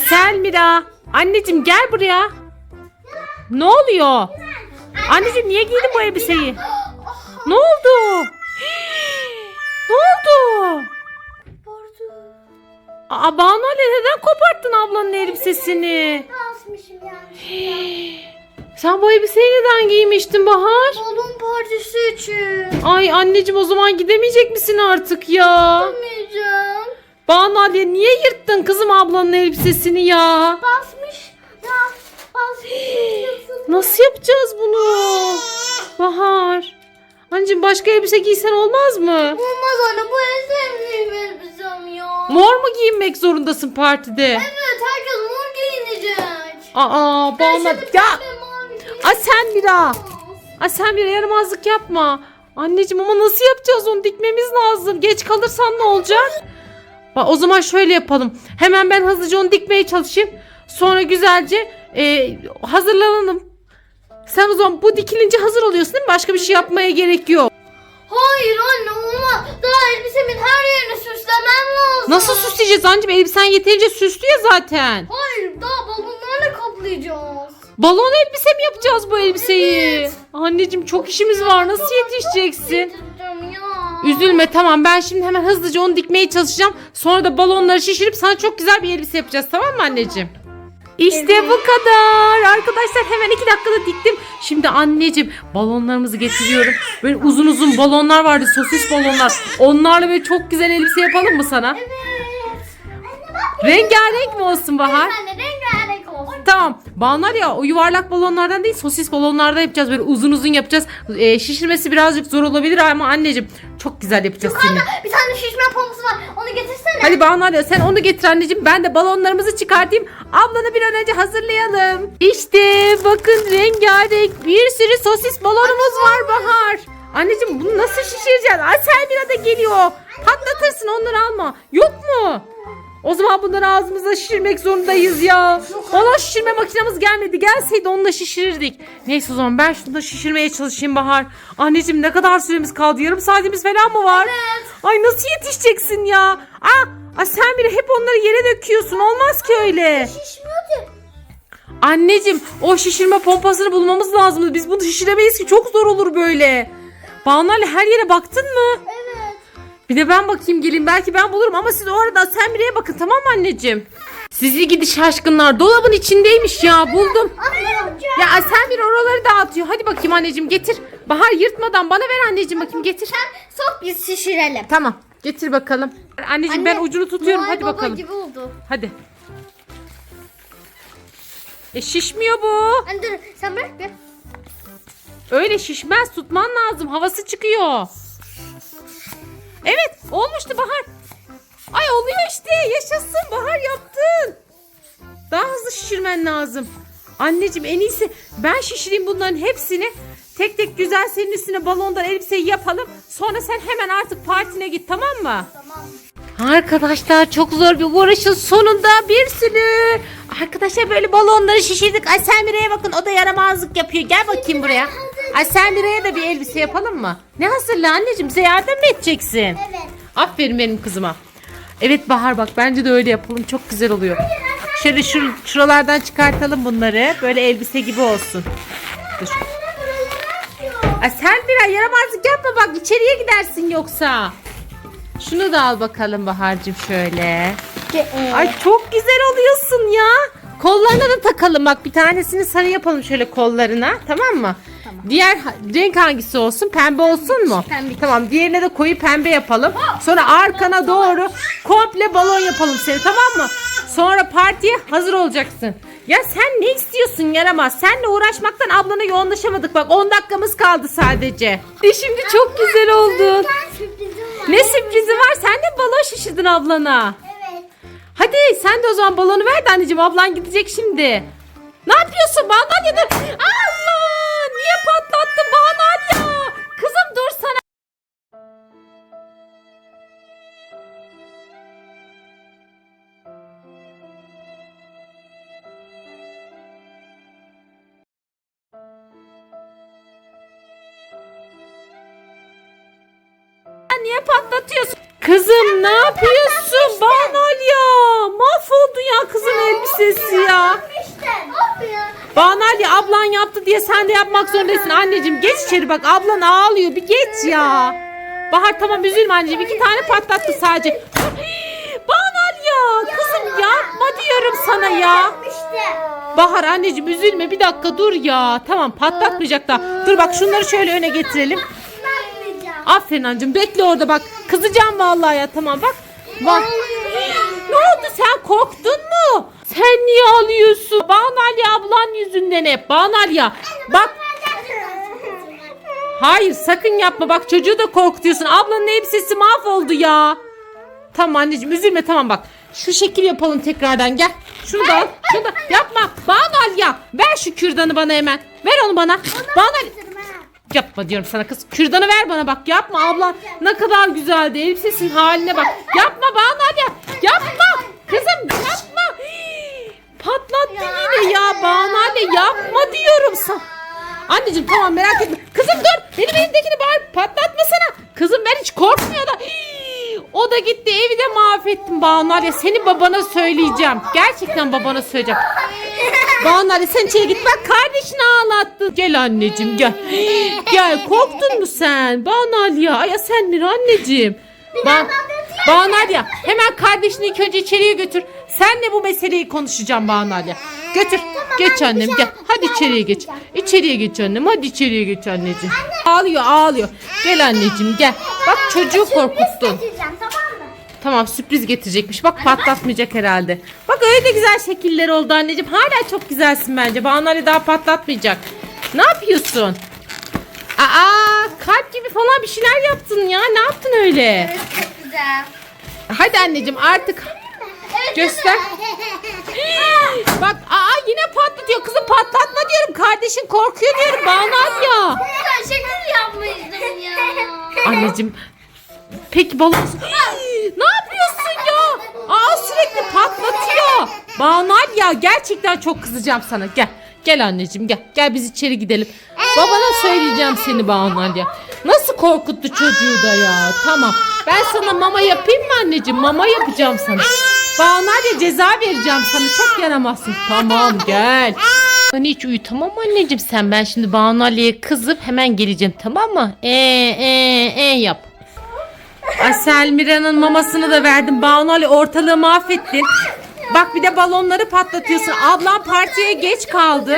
Selmira. Anneciğim gel buraya. Ne oluyor? Anneciğim niye giydin bu elbiseyi? Ne oldu? Ne oldu? Aa Banu Ali neden koparttın ablanın elbisesini? Asmışım. Sen bu elbiseyi neden giymiştin Bahar? Balon partisi için. Ay anneciğim o zaman gidemeyecek misin artık ya? Gitmeyeceğim. Banu Ali niye yırttın kızım ablanın elbisesini ya? Basmış. Ya basmış. Nasıl yapacağız bunu? Bahar. Anneciğim başka elbise giysen olmaz mı? Olmaz anne bu en sevdiğim elbisem ya. Mor mu giyinmek zorundasın partide? Evet herkes mor giyinecek. Aa Banu ya. Aa sen bira. Aa sen bira yaramazlık yapma. Anneciğim ama nasıl yapacağız onu dikmemiz lazım. Geç kalırsan ne olacak? O zaman şöyle yapalım. Hemen ben hızlıca onu dikmeye çalışayım. Sonra güzelce e, hazırlanalım. Sen o zaman bu dikilince hazır oluyorsun değil mi? Başka bir şey yapmaya gerek yok. Hayır anne olmaz. Daha elbisemin her yerini süslemem lazım. Nasıl süsleyeceğiz anneciğim? Elbisen yeterince süslü ya zaten. Hayır daha balonlarla kaplayacağız. Balon elbise mi yapacağız bu elbiseyi? Anneciğim çok işimiz var. Nasıl yetişeceksin? Ya. Üzülme tamam ben şimdi hemen hızlıca onu dikmeye çalışacağım. Sonra da balonları şişirip sana çok güzel bir elbise yapacağız tamam mı anneciğim? İşte bu kadar. Arkadaşlar hemen iki dakikada diktim. Şimdi anneciğim balonlarımızı getiriyorum. Böyle uzun uzun balonlar vardı sosis balonlar. Onlarla böyle çok güzel elbise yapalım mı sana? Evet. Rengarenk mi olsun Bahar? Anne rengarenk olsun. Tamam. Bağlar ya o yuvarlak balonlardan değil sosis balonlardan yapacağız. Böyle uzun uzun yapacağız. Ee, şişirmesi birazcık zor olabilir ama anneciğim çok güzel yapacağız seni. Bir tane şişme pompası var. Onu getirsene. Hadi Banu ya sen onu getir anneciğim. Ben de balonlarımızı çıkartayım. Ablanı bir an önce hazırlayalım. İşte bakın rengarenk bir sürü sosis balonumuz var Bahar. Anneciğim bunu nasıl şişireceğiz? Ay Selmira da geliyor. Patlatırsın onları alma. Yok mu? O zaman bunları ağzımıza şişirmek zorundayız ya. Balon şişirme makinemiz gelmedi. Gelseydi onunla şişirirdik. Neyse o zaman ben şunu da şişirmeye çalışayım Bahar. Anneciğim ne kadar süremiz kaldı? Yarım saatimiz falan mı var? Evet. Ay nasıl yetişeceksin ya? Aa, aa sen bile hep onları yere döküyorsun. Olmaz ki öyle. Şişmiyor ki. Anneciğim o şişirme pompasını bulmamız lazım. Biz bunu şişiremeyiz ki çok zor olur böyle. Banu Ali, her yere baktın mı? Evet. Bir de ben bakayım geleyim. Belki ben bulurum ama siz o arada sen bireye bakın tamam mı anneciğim? Sizi gidi şaşkınlar. Dolabın içindeymiş ya buldum. Ya sen bir oraları dağıtıyor. Hadi bakayım anneciğim getir. Bahar yırtmadan bana ver anneciğim bakayım getir. Sok biz şişirelim. Tamam getir bakalım. Anneciğim ben Anne, ucunu tutuyorum Noel hadi Baba bakalım. gibi oldu. Hadi. E şişmiyor bu. Anne dur sen bırak bir. Öyle şişmez tutman lazım. Havası çıkıyor. Evet olmuştu Bahar. Ay oluyor işte yaşasın Bahar yaptın. Daha hızlı şişirmen lazım. Anneciğim en iyisi ben şişireyim bunların hepsini. Tek tek güzel senin üstüne balondan elbiseyi yapalım. Sonra sen hemen artık partine git tamam mı? Tamam. Arkadaşlar çok zor bir uğraşın sonunda bir sürü. Arkadaşlar böyle balonları şişirdik. Ay Selmire'ye bakın o da yaramazlık yapıyor. Gel bakayım buraya. Ay Selmire'ye de bir elbise yapalım mı? Ne hazırla anneciğim bize yardım mı edeceksin? Evet. Aferin benim kızıma. Evet Bahar bak bence de öyle yapalım. Çok güzel oluyor. Şöyle şur şuralardan çıkartalım bunları. Böyle elbise gibi olsun. Dur. Ay Selmira yaramazlık yapma bak içeriye gidersin yoksa. Şunu da al bakalım Bahar'cığım şöyle. Ay çok güzel oluyorsun ya. Kollarına da takalım bak bir tanesini sarı yapalım şöyle kollarına tamam mı? Diğer ha- renk hangisi olsun? Pembe olsun mu? Pembe. Tamam diğerine de koyu pembe yapalım. Sonra arkana doğru komple balon yapalım seni tamam mı? Sonra partiye hazır olacaksın. Ya sen ne istiyorsun yaramaz? Seninle uğraşmaktan ablana yoğunlaşamadık bak 10 dakikamız kaldı sadece. De şimdi çok güzel oldun. sürprizim var. Ne sürprizi var? Sen de balon şişirdin ablana. Evet. Hadi sen de o zaman balonu ver de anneciğim ablan gidecek şimdi. Ne yapıyorsun ya dur. Allah! Niye patlattın Banu ya? Kızım dur sana. Niye patlatıyorsun? Kızım ne yapıyorsun Banu ya? Mahvoldu ya kızın elbise. elbisesi ya. İşte. Of ya. Banal ya ablan yaptı diye sen de yapmak zorundasın. Anneciğim geç içeri bak ablan ağlıyor bir geç ya. Bahar tamam üzülme anneciğim iki tane patlattı sadece. Banal ya kızım yapma diyorum sana ya. Bahar anneciğim üzülme bir dakika dur ya. Tamam patlatmayacak da. Dur bak şunları şöyle öne getirelim. Aferin anneciğim bekle orada bak. Kızacağım vallahi ya tamam bak. Bak. Ne oldu sen korktun mu? Sen niye ağlıyorsun? Banalya ablan yüzünden hep. Banalya. Bak hayır sakın yapma bak çocuğu da korkutuyorsun. Ablanın elbisesi mahvoldu ya. Tamam anneciğim üzülme tamam bak. Şu şekil yapalım tekrardan gel. Şunu da al. Şunu da yapma. Banalya ver şu kürdanı bana hemen. Ver onu bana. Banalya. Yapma diyorum sana kız. Kürdanı ver bana bak. Yapma abla. Ne kadar güzeldi. Elbisesin haline bak. Yapma bana ya. Yapma. Kızım yapma. Patlattı yine ya. Bana yapma diyorum sana. Anneciğim tamam merak etme. Kızım dur. Benim elimdekini bari patlatma sana. Kızım ben hiç korkmuyor da. O da gitti evi de mahvettim Banu ya. Senin babana söyleyeceğim. Gerçekten babana söyleyeceğim. Banu Ali sen içeri git bak kardeşini ağlattın. Gel anneciğim gel. gel korktun mu sen? Banu Ali ya. Ya sen ne anneciğim? Ba Banu Ali ya. Hemen kardeşini ilk önce içeriye götür. Senle bu meseleyi konuşacağım Banu Ali. Götür. geç annem gel. Hadi içeriye geç. İçeriye geç annem. Hadi içeriye geç anneciğim. Ağlıyor ağlıyor. Gel anneciğim gel. Bak çocuğu korkuttun. Tamam mı? Tamam sürpriz getirecekmiş. Bak patlatmayacak herhalde. Bak öyle de güzel şekiller oldu anneciğim. Hala çok güzelsin bence. Banu Ali daha patlatmayacak. Ne yapıyorsun? Aa kalp gibi falan bir şeyler yaptın ya. Ne yaptın öyle? Evet çok güzel. Hadi anneciğim artık Göster. bak aa yine patlatıyor. Kızım patlatma diyorum. Kardeşin korkuyor diyorum. Ali ya. Ben şekil yapmıştım ya. Anneciğim peki balon ne yapıyorsun ya? Aa sürekli patlatıyor. Banal ya gerçekten çok kızacağım sana. Gel. Gel anneciğim gel. Gel biz içeri gidelim. Babana söyleyeceğim seni Banal ya. Nasıl korkuttu çocuğu da ya. Tamam. Ben sana mama yapayım mı anneciğim? Mama yapacağım sana. Banal ya ceza vereceğim sana. Çok yaramazsın. Tamam gel. Hani hiç uyu tamam mı anneciğim sen? Ben şimdi Banu kızıp hemen geleceğim tamam mı? Ee ee ee yap. Ay Selmira'nın mamasını da verdim. Banu ortalığı mahvettin. Bak bir de balonları patlatıyorsun. Ablam partiye geç kaldı.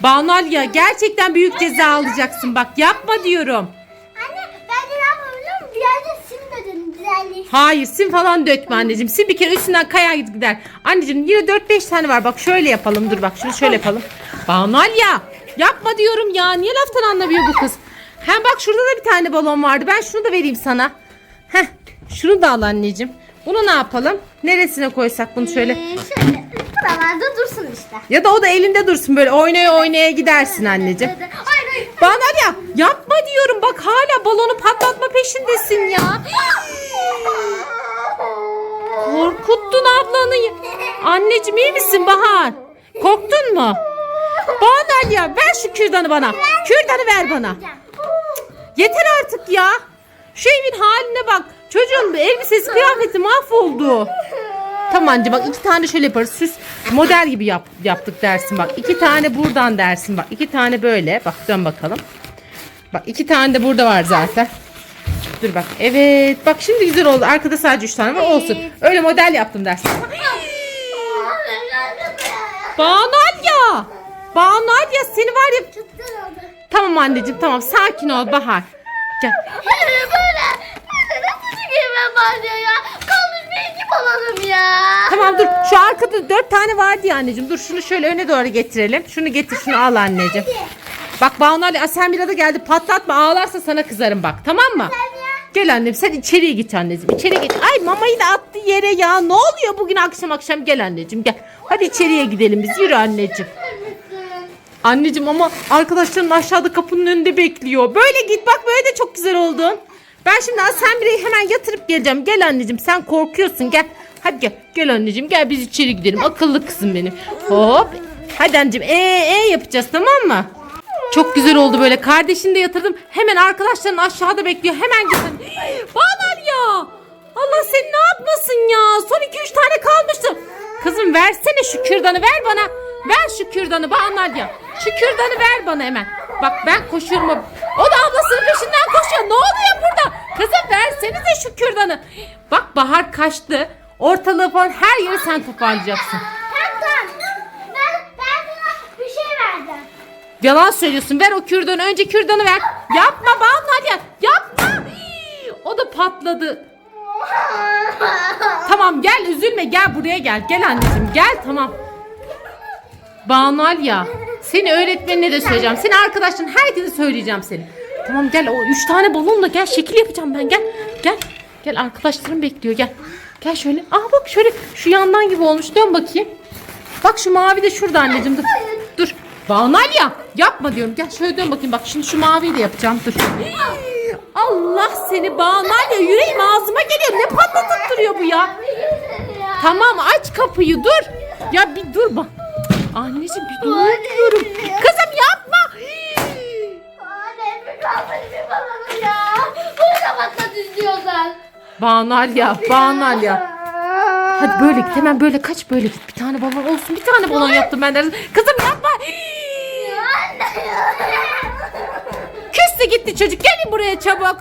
Banu Ali gerçekten büyük ceza alacaksın. Bak yapma diyorum. Hayır sim falan dökme anneciğim. Sim bir kere üstünden kayar gider. Anneciğim yine 4-5 tane var. Bak şöyle yapalım. Dur bak şunu şöyle yapalım. Banal ya. Yapma diyorum ya. Niye laftan anlamıyor bu kız? Hem bak şurada da bir tane balon vardı. Ben şunu da vereyim sana. Heh. Şunu da al anneciğim. Bunu ne yapalım? Neresine koysak bunu şöyle? Ee, şöyle buralarda dursun işte. Ya da o da elinde dursun böyle oynaya oynaya gidersin anneciğim. Banal ya yapma diyorum. Bak hala balonu patlatma peşindesin ya. Korkuttun ablanı. Anneciğim iyi misin Bahar? Korktun mu? Banal ya ver şu kürdanı bana. Kürdanı ver bana. Yeter artık ya. Şu evin haline bak. Çocuğun elbisesi kıyafeti mahvoldu. Tamam anne bak iki tane şöyle yaparız. Süs model gibi yap, yaptık dersin bak. İki tane buradan dersin bak. iki tane böyle. Bak dön bakalım. Bak iki tane de burada var zaten. Dur bak. Evet. Bak şimdi güzel oldu. Arkada sadece üç tane var. Olsun. Öyle model yaptım dersin. Banal ya. Banal ya seni var ya. Tamam anneciğim tamam. Sakin ol Bahar. Gel. Böyle böyle. Nasıl çıkayım var diyor ya. Balanım ya. Tamam dur. Şu arkada dört tane vardı ya anneciğim. Dur şunu şöyle öne doğru getirelim. Şunu getir şunu al anneciğim. Bak Banu Ali Asemira da geldi. Patlatma ağlarsa sana kızarım bak. Tamam mı? Gel annem sen içeriye git anneciğim. İçeri git. Ay mamayı da attı yere ya. Ne oluyor bugün akşam akşam? Gel anneciğim gel. Hadi içeriye gidelim biz. Yürü anneciğim. Anneciğim ama arkadaşların aşağıda kapının önünde bekliyor. Böyle git bak böyle de çok güzel oldun. Ben şimdi Asemra'yı hemen yatırıp geleceğim. Gel anneciğim sen korkuyorsun gel. Hadi gel. Gel anneciğim gel biz içeri gidelim. Akıllı kızım benim. Hop. Hadi anneciğim ee ee yapacağız tamam mı? Çok güzel oldu böyle. Kardeşini de yatırdım. Hemen arkadaşların aşağıda bekliyor. Hemen gidin. Bağlar ya. Allah seni ne yapmasın ya. Son 2-3 tane kalmıştı. Kızım versene şu kürdanı ver bana. Ver şu kürdanı Banu ya. Şu kürdanı ver bana hemen. Bak ben koşuyorum. o- da ablasının peşinden koşuyor. Ne oluyor burada? Kızım versenize şu kürdanı. Bak Bahar kaçtı. Ortalığı falan her yeri sen toparlayacaksın. Tamam tamam. Ben, ben sana bir şey verdim. Yalan söylüyorsun. Ver o kürdanı. Önce kürdanı ver. Yapma Banu ya. Yapma. O da patladı. Tamam gel üzülme gel buraya gel. Gel anneciğim gel tamam. Banu ya seni öğretmenine de söyleyeceğim. Seni arkadaşların herkese söyleyeceğim seni. Tamam gel o üç tane balonla gel şekil yapacağım ben gel. Gel. Gel arkadaşlarım bekliyor gel. Gel şöyle. Aa bak şöyle şu yandan gibi olmuş. Dön bakayım. Bak şu mavi de şurada anneciğim dur. Dur. Banu ya yapma diyorum. Gel şöyle dön bakayım. Bak şimdi şu maviyi de yapacağım. Dur. Allah seni Banu ya yüreğim ağzıma geliyor. Ne patlatıp duruyor bu ya? Tamam aç kapıyı dur. Ya bir dur bak. Anneciğim bir dur diyorum. Kızım yapma. Anne bir balonu ya. Bunu da patlat istiyorsan. Banal ya, banal ya. Hadi böyle git hemen böyle kaç böyle git. Bir tane balon olsun. Bir tane balon yaptım ben de. Kızım yapma. Küstü gitti çocuk. Gelin buraya çabuk.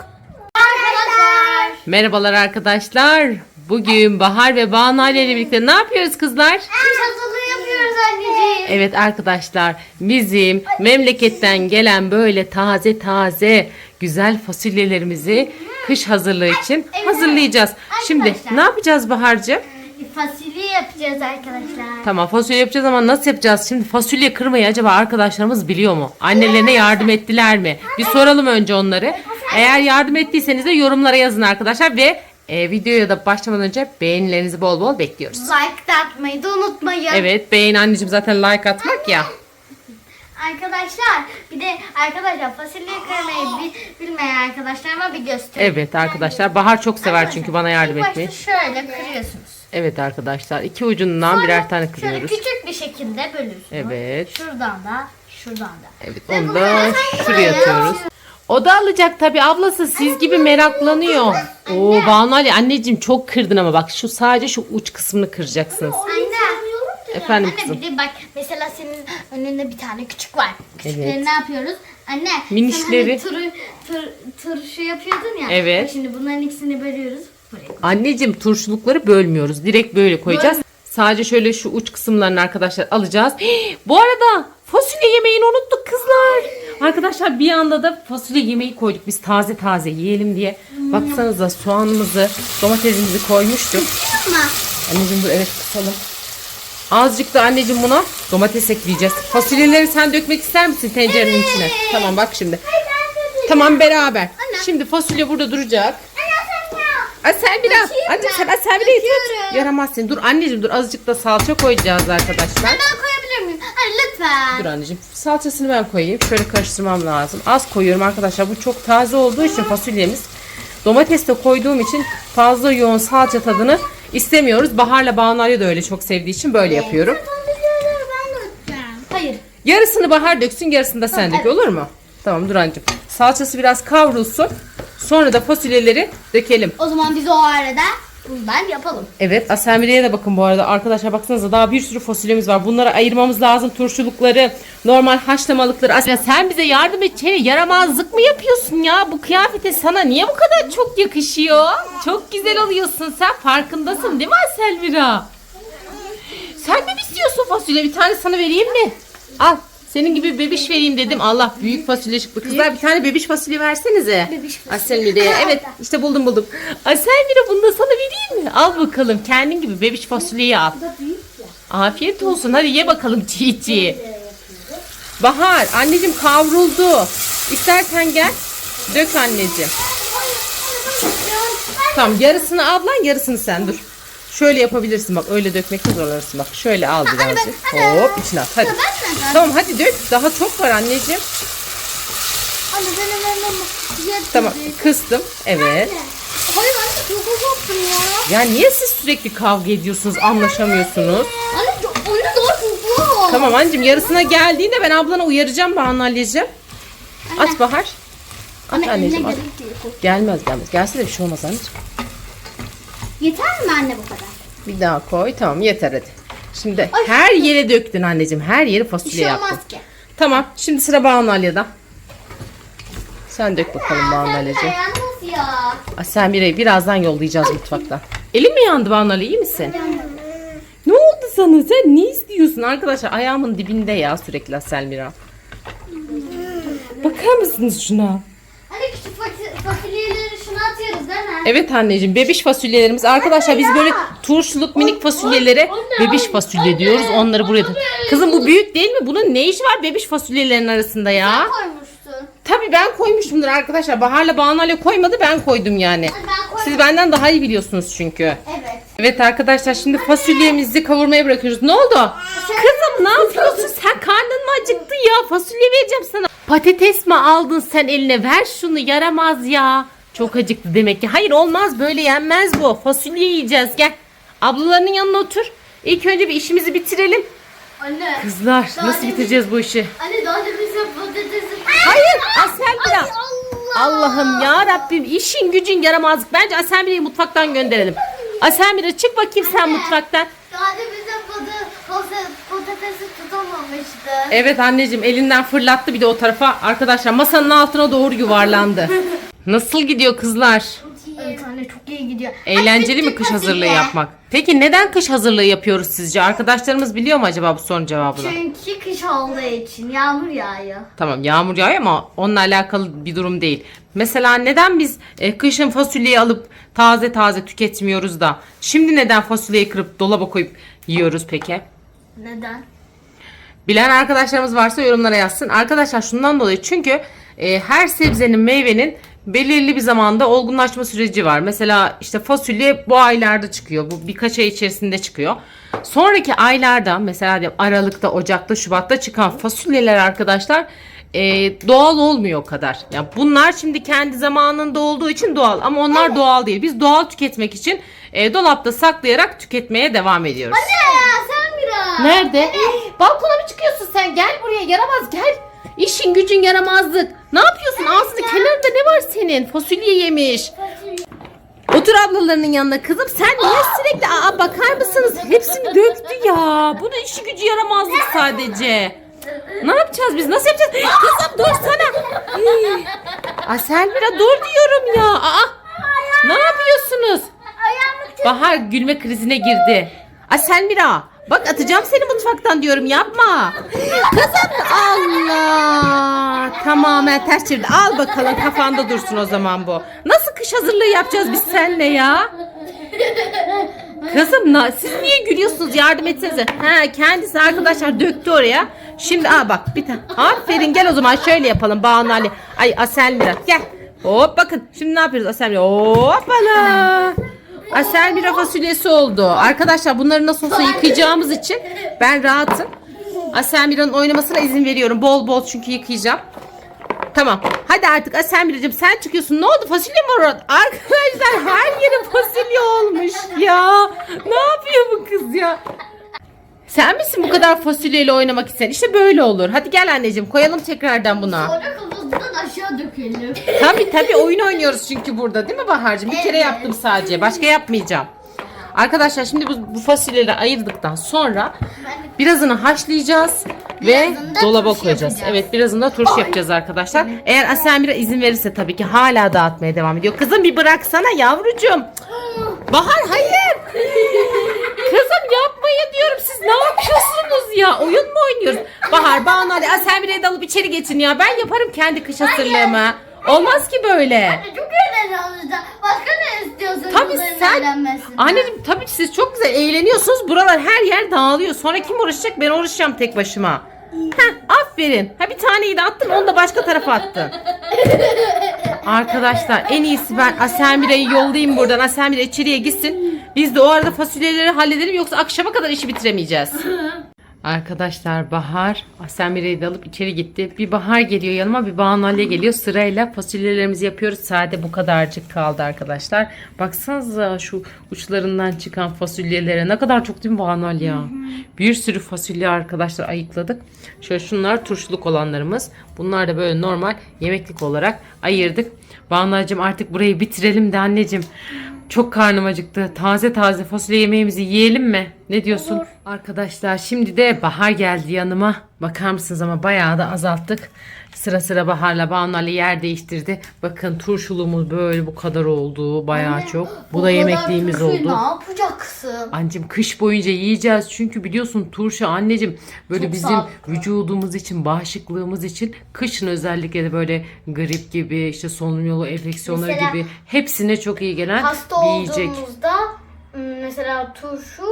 Arkadaşlar. Merhabalar arkadaşlar. Bugün Bahar ve Banu ile birlikte ne yapıyoruz kızlar? Yapıyoruz anneciğim. Evet arkadaşlar bizim memleketten gelen böyle taze taze güzel fasulyelerimizi kış hazırlığı için Evet. hazırlayacağız. Şimdi Arkadaşlar. ne yapacağız Bahar'cığım? Fasulye yapacağız arkadaşlar. Tamam fasulye yapacağız ama nasıl yapacağız? Şimdi fasulye kırmayı acaba arkadaşlarımız biliyor mu? Annelerine yardım ettiler mi? Bir soralım önce onları. Eğer yardım ettiyseniz de yorumlara yazın arkadaşlar ve e, videoya da başlamadan önce beğenilerinizi bol bol bekliyoruz. Like de atmayı da unutmayın. Evet beğen anneciğim zaten like atmak ya. Arkadaşlar bir de arkadaşlar fasulye kırmayı bi- bilmeyen arkadaşlarıma bir göstereyim. Evet arkadaşlar Bahar çok sever çünkü bana yardım İlk etmeyi. başta şöyle kırıyorsunuz. Evet arkadaşlar iki ucundan birer tane Şöyle kırıyoruz. küçük bir şekilde bölüyorsunuz. Evet. Şuradan da şuradan da. Evet Ve onu da şuraya atıyoruz. O da alacak tabi ablası siz gibi meraklanıyor. Oo Banu Ali anneciğim çok kırdın ama bak şu sadece şu uç kısmını kıracaksınız. Anne. Efendim Anne kızım. bir de bak mesela senin önünde bir tane küçük var. Küçükleri Evet. ne yapıyoruz? Anne Minişleri. sen hani tur, tur, turşu yapıyordun ya. Evet. Bak Şimdi bunların ikisini bölüyoruz. Buraya. Anneciğim turşulukları bölmüyoruz. Direkt böyle koyacağız. Sadece şöyle şu uç kısımlarını arkadaşlar alacağız. Hii, bu arada fasulye yemeğini unuttuk kızlar. Arkadaşlar bir anda da fasulye yemeği koyduk biz taze taze yiyelim diye. Baksanıza soğanımızı, domatesimizi koymuştuk. Anneciğim dur evet kısalım. Azıcık da anneciğim buna domates ekleyeceğiz. Fasulyeleri sen dökmek ister misin tencerenin içine? Tamam bak şimdi. Tamam beraber. Şimdi fasulye burada duracak. Ay sen biraz. Anneciğim sen, sen de Döküyorum. Yaramaz seni. Dur anneciğim dur azıcık da salça koyacağız arkadaşlar. ben Hadi lütfen. Dur anneciğim salçasını ben koyayım. Şöyle karıştırmam lazım. Az koyuyorum arkadaşlar. Bu çok taze olduğu için fasulyemiz. Domates de koyduğum için fazla yoğun salça tadını istemiyoruz. Bahar'la Banarya da öyle çok sevdiği için böyle yapıyorum. Hayır. Yarısını Bahar döksün yarısını da sen dök olur mu? Tamam dur anneciğim. Salçası biraz kavrulsun. Sonra da fasulyeleri dökelim. O zaman biz o arada bundan yapalım. Evet Asemri'ye de bakın bu arada. Arkadaşlar baksanıza daha bir sürü fasulyemiz var. Bunları ayırmamız lazım. Turşulukları, normal haşlamalıkları. Aslında sen bize yardım et. Şey, yaramazlık mı yapıyorsun ya? Bu kıyafete sana niye bu kadar çok yakışıyor? Çok güzel oluyorsun sen. Farkındasın değil mi Aselmira? Sen mi istiyorsun fasulye? Bir tane sana vereyim mi? Al. Senin gibi bebiş vereyim dedim. Allah büyük fasulye çıktı. Kızlar bir tane bebiş fasulye versenize. Bebiş fasulye. Aselmira'ya. Evet işte buldum buldum. Aselmira bunu da sana vereyim mi? Al bakalım. Kendin gibi bebiş fasulyeyi al. Afiyet olsun. Hadi ye bakalım çiğ çiğ. Bahar anneciğim kavruldu. İstersen gel. Dök anneciğim. Tamam yarısını ablan yarısını sen dur. Şöyle yapabilirsin bak öyle dökmekte zorlanırsın bak. Şöyle al birazcık. Hop içine at hadi. Tamam hadi dök. Daha çok var anneciğim. Anne benim annem Tamam kıstım. Evet. Hayır anne çok uzattın ya. Ya niye siz sürekli kavga ediyorsunuz anlaşamıyorsunuz? Anne anne daha çok Tamam anneciğim yarısına geldiğinde ben ablana uyaracağım Banu anneciğim. At Bahar. At Anne anneciğim at. gerek yok. Gelmez gelmez. Gelse de bir şey olmaz anneciğim. Yeter mi anne bu kadar? Bir daha koy. Tamam yeter hadi. Şimdi her yere döktün anneciğim. Her yeri Bir fasulye şey yaptın. olmaz ki. Tamam. Şimdi sıra Banu Alya'da. Sen dök bakalım Banu Alya'cığım. ya. Aa, Sen Mira'yı birazdan yollayacağız mutfaktan. Elin mi yandı Banu Ali iyi misin? Ne oldu sana? Sen ne istiyorsun? Arkadaşlar ayağımın dibinde ya sürekli Asel Mira. Bakar mısınız şuna? Hani küçük fas- fasulyeleri şuna atıyoruz değil mi? Evet anneciğim bebiş fasulyelerimiz. Arkadaşlar biz böyle turşuluk minik fasulyelere bebiş fasulye diyoruz. Onları buraya... Kızım bu büyük değil mi? Bunun ne işi var bebiş fasulyelerin arasında ya? Koymuştun. Tabii ben koymuşumdur arkadaşlar. Bahar'la Banu Ali koymadı ben koydum yani. Ben koydum. Siz benden daha iyi biliyorsunuz çünkü. Evet. Evet arkadaşlar şimdi fasulyemizi kavurmaya bırakıyoruz. Ne oldu? Kızım ne yapıyorsun? Sen karnın mı acıktı ya? Fasulye vereceğim sana. Patates mi aldın sen eline? Ver şunu yaramaz ya. Çok acıktı demek ki. Hayır olmaz böyle yenmez bu. Fasulye yiyeceğiz gel. Ablalarının yanına otur. İlk önce bir işimizi bitirelim. Anne. Kızlar Daha nasıl demin- bitireceğiz bu işi? Anne daha da bize patatesi. Hayır Asel biraz. Allah. Allah'ım ya Rabbim işin gücün yaramazlık. Bence Aselmira'yı mutfaktan gönderelim. Aselmira çık bakayım sen mutfaktan. Daha da bize pata- pata- patatesi tutamamıştı. Evet anneciğim elinden fırlattı bir de o tarafa. Arkadaşlar masanın altına doğru yuvarlandı. Nasıl gidiyor kızlar? Evet anne çok iyi gidiyor. Eğlenceli mi kış hazırlığı yapmak? Peki neden kış hazırlığı yapıyoruz sizce? Arkadaşlarımız biliyor mu acaba bu sorunun cevabını? Çünkü kış olduğu için yağmur yağıyor. Tamam yağmur yağıyor ama onunla alakalı bir durum değil. Mesela neden biz e, kışın fasulyeyi alıp taze taze tüketmiyoruz da şimdi neden fasulyeyi kırıp dolaba koyup yiyoruz peki? Neden? Bilen arkadaşlarımız varsa yorumlara yazsın. Arkadaşlar şundan dolayı çünkü e, her sebzenin meyvenin belirli bir zamanda olgunlaşma süreci var. Mesela işte fasulye bu aylarda çıkıyor. Bu birkaç ay içerisinde çıkıyor. Sonraki aylarda mesela Aralık'ta, Ocak'ta, Şubat'ta çıkan fasulyeler arkadaşlar e, doğal olmuyor o kadar. Yani bunlar şimdi kendi zamanında olduğu için doğal ama onlar doğal değil. Biz doğal tüketmek için e, dolapta saklayarak tüketmeye devam ediyoruz. Ya sen biraz. Nerede? Balkona mı çıkıyorsun sen? Gel buraya yaramaz gel. İşin gücün yaramazlık. Ne yapıyorsun? Ağzının kenarında ne var senin? Fasulye yemiş. Otur ablalarının yanına kızım. Sen niye sürekli aa bakar mısınız? Hepsini döktü ya. Bunun işi gücü yaramazlık sadece. Ne yapacağız biz? Nasıl yapacağız? Kızım dur sana. Asel Mira dur diyorum ya. Aa, ne yapıyorsunuz? Bahar gülme krizine girdi. Asel Mira bak atacağım seni mutfaktan diyorum yapma. Kızım Allah. Tamamen ters çevirdi. Al bakalım kafanda dursun o zaman bu. Nasıl kış hazırlığı yapacağız biz seninle ya? Kızım na- siz niye gülüyorsunuz yardım etsenize. Ha kendisi arkadaşlar döktü oraya. Şimdi aa bak bir tane. Aferin gel o zaman şöyle yapalım Banu Ali. Ay Asel Mira gel. Hop bakın şimdi ne yapıyoruz Asel Mira? Hoppala. Asel Mira fasulyesi oldu. Arkadaşlar bunları nasıl olsa yıkayacağımız için ben rahatım. Asel Mira'nın oynamasına izin veriyorum. Bol bol çünkü yıkayacağım. Tamam. Hadi artık Asemir'cim sen çıkıyorsun. Ne oldu? Fasulye mi orada? Arkadaşlar her yeri fasulye olmuş ya. Ne yapıyor bu kız ya? Sen misin bu kadar fasulyeyle oynamak isteyen? İşte böyle olur. Hadi gel anneciğim koyalım tekrardan buna. Sonra kafasından aşağı dökelim. Tabii tabii oyun oynuyoruz çünkü burada değil mi Bahar'cığım? Bir kere Evet. yaptım sadece. Başka yapmayacağım. Arkadaşlar şimdi bu, bu fasulyeleri ayırdıktan sonra birazını haşlayacağız ve Birazını da dolaba turşu koyacağız. yapacağız. Evet birazını da turşu yapacağız arkadaşlar. Eğer Asemira izin verirse tabii ki hala dağıtmaya devam ediyor. Kızım bir bıraksana yavrucuğum. Bahar hayır. Kızım yapmayın diyorum. Siz ne yapıyorsunuz ya? Oyun mu oynuyoruz? Bahar, Banu hadi Asemira'yı da alıp içeri geçin ya. Ben yaparım kendi kış hazırlığımı. Olmaz ki böyle. Çok eğlenceli Başka ne istiyorsun Tabii bunların sen? Anneciğim tabii siz çok güzel eğleniyorsunuz. Buralar her yer dağılıyor. Sonra kim uğraşacak? Ben uğraşacağım tek başıma. Heh, aferin. Ha bir taneyi de attın onu da başka tarafa attın. Arkadaşlar en iyisi ben Asemira'yı yollayayım buradan. Asemira içeriye gitsin. Biz de o arada fasulyeleri halledelim yoksa akşama kadar işi bitiremeyeceğiz. Arkadaşlar Bahar Asemira'yı da alıp içeri gitti. Bir Bahar geliyor yanıma bir Banu Aliye geliyor. Sırayla fasulyelerimizi yapıyoruz. Sade bu kadarcık kaldı arkadaşlar. Baksanıza şu uçlarından çıkan fasulyelere. Ne kadar çok değil mi Banu Ali ya? Bir sürü fasulye arkadaşlar ayıkladık. Şöyle şunlar turşuluk olanlarımız. Bunlar da böyle normal yemeklik olarak ayırdık. Banu Ali'cim artık burayı bitirelim de anneciğim. Çok karnım acıktı. Taze taze fasulye yemeğimizi yiyelim mi? Ne diyorsun? Olur. Arkadaşlar şimdi de Bahar geldi yanıma. Bakar mısınız ama bayağı da azalttık. Sıra sıra Bahar'la Banu Ali yer değiştirdi. Bakın turşuluğumuz böyle bu kadar oldu. Bayağı çok. Bu, da kadar yemekliğimiz oldu. Ne yapacaksın? Anneciğim kış boyunca yiyeceğiz çünkü biliyorsun turşu anneciğim böyle Çok bizim sağlıklı. vücudumuz için bağışıklığımız için kışın özellikle de böyle grip gibi işte solunum yolu enfeksiyonları Mesela gibi hepsine çok iyi gelen Hasta bir yiyecek. olduğumuzda ım, mesela turşu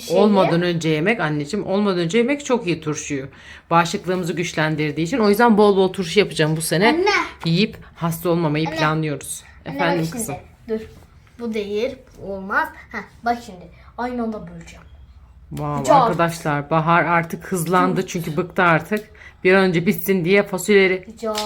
şeyi, Olmadan önce yemek anneciğim olmadan önce yemek çok iyi turşuyu. Bağışıklığımızı güçlendirdiği için o yüzden bol bol turşu yapacağım bu sene. Anne. Yiyip hasta olmamayı planlıyoruz. Anne Efendim şimdi. kızım. Dur. Bu değil. Bu olmaz. Heh, bak şimdi. Aynı anda böleceğim. Wow, Çok. arkadaşlar Bahar artık hızlandı çünkü bıktı artık. Bir an önce bitsin diye fasulyeleri Car.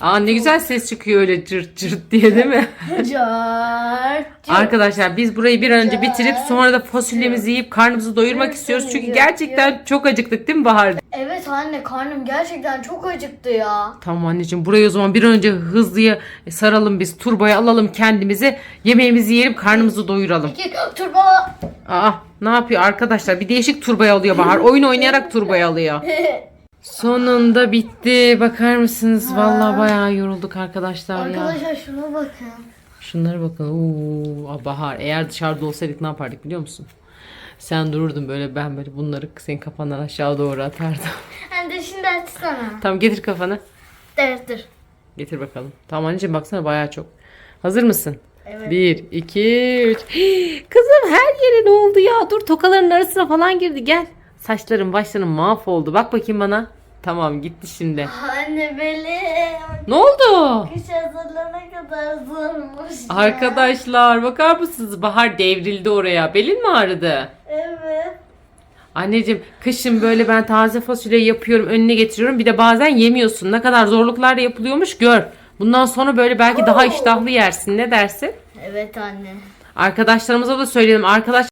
Aa ne güzel ses çıkıyor öyle cırt cırt diye değil mi? Car. Arkadaşlar biz burayı bir an önce bitirip sonra da fasulyemizi yiyip karnımızı doyurmak istiyoruz. Çünkü gerçekten çok acıktık değil mi Bahar? Evet anne karnım gerçekten çok acıktı ya. Tamam anneciğim burayı o zaman bir an önce hızlıya saralım biz. Turbaya alalım kendimizi. Yemeğimizi yiyelim karnımızı doyuralım. İki turba. Aa ne yapıyor arkadaşlar? Bir değişik turbaya alıyor Bahar. Oyun oynayarak turbaya alıyor. Sonunda bitti. Bakar mısınız? Vallahi bayağı yorulduk arkadaşlar ya. Arkadaşlar şuna bakın. Şunlara bakın. Oo, Bahar. Eğer dışarıda olsaydık ne yapardık biliyor musun? Sen dururdun böyle ben böyle bunları senin kafandan aşağı doğru atardım. Hem de şimdi açsana. tamam getir kafanı. Dur dur. Getir bakalım. Tamam anneciğim baksana bayağı çok. Hazır mısın? Evet. Bir, iki, üç. Kızım her yere ne oldu ya? Dur tokaların arasına falan girdi. Gel. Saçların başların mahvoldu. Bak bakayım bana. Tamam gitti şimdi. Anne benim. Ne oldu? Kış hazırlana kadar zormuş. Arkadaşlar bakar mısınız? Bahar devrildi oraya. Belin mi ağrıdı? Evet. Anneciğim kışın böyle ben taze fasulye yapıyorum önüne getiriyorum bir de bazen yemiyorsun. Ne kadar zorluklarla yapılıyormuş gör. Bundan sonra böyle belki daha iştahlı yersin ne dersin? Evet anne. Arkadaşlarımıza da söyleyelim. Arkadaş